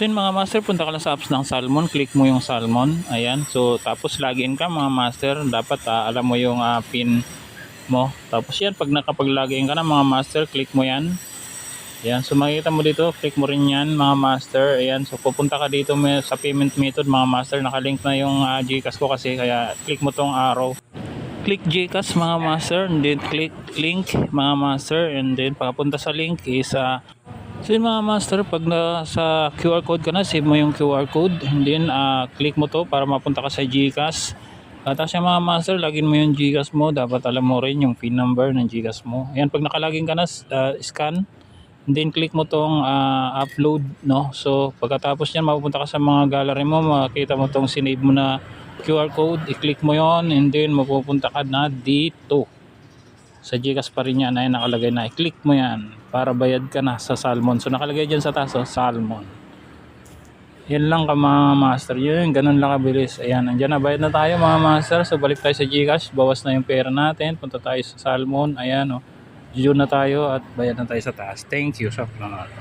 So mga master, punta ka lang sa apps ng Salmon, click mo yung Salmon, ayan. So tapos login ka mga master, dapat ah, alam mo yung ah, pin mo. Tapos yan, pag nakapag-login ka na mga master, click mo yan. Ayan, so makikita mo dito, click mo rin yan mga master. Ayan, so pupunta ka dito may, sa payment method mga master, nakalink na yung uh, Gcash ko kasi kaya click mo tong arrow. Click Gcash mga master, and then click link mga master, and then pagpunta sa link is ah, So yun mga master, pag na sa QR code ka na, save mo yung QR code and then ah, click mo to para mapunta ka sa GCash. Tapos yung mga master, login mo yung GCash mo. Dapat alam mo rin yung PIN number ng GCash mo. Ayan, pag nakalagin ka na, ah, scan. And then click mo tong ah, upload, no? So pagkatapos yan, mapupunta ka sa mga gallery mo, makikita mo tong sinave mo na QR code, i-click mo yon and then mapupunta ka na dito sa Gcash pa rin yan ay nakalagay na i-click mo yan para bayad ka na sa Salmon. So nakalagay dyan sa taas oh, Salmon. Yan lang ka mga master. Yun ganun lang kabilis. Ayan andyan na. Bayad na tayo mga master. So balik tayo sa Gcash. Bawas na yung pera natin. Punta tayo sa Salmon. Ayan oh. June na tayo at bayad na tayo sa taas. Thank you sa panonood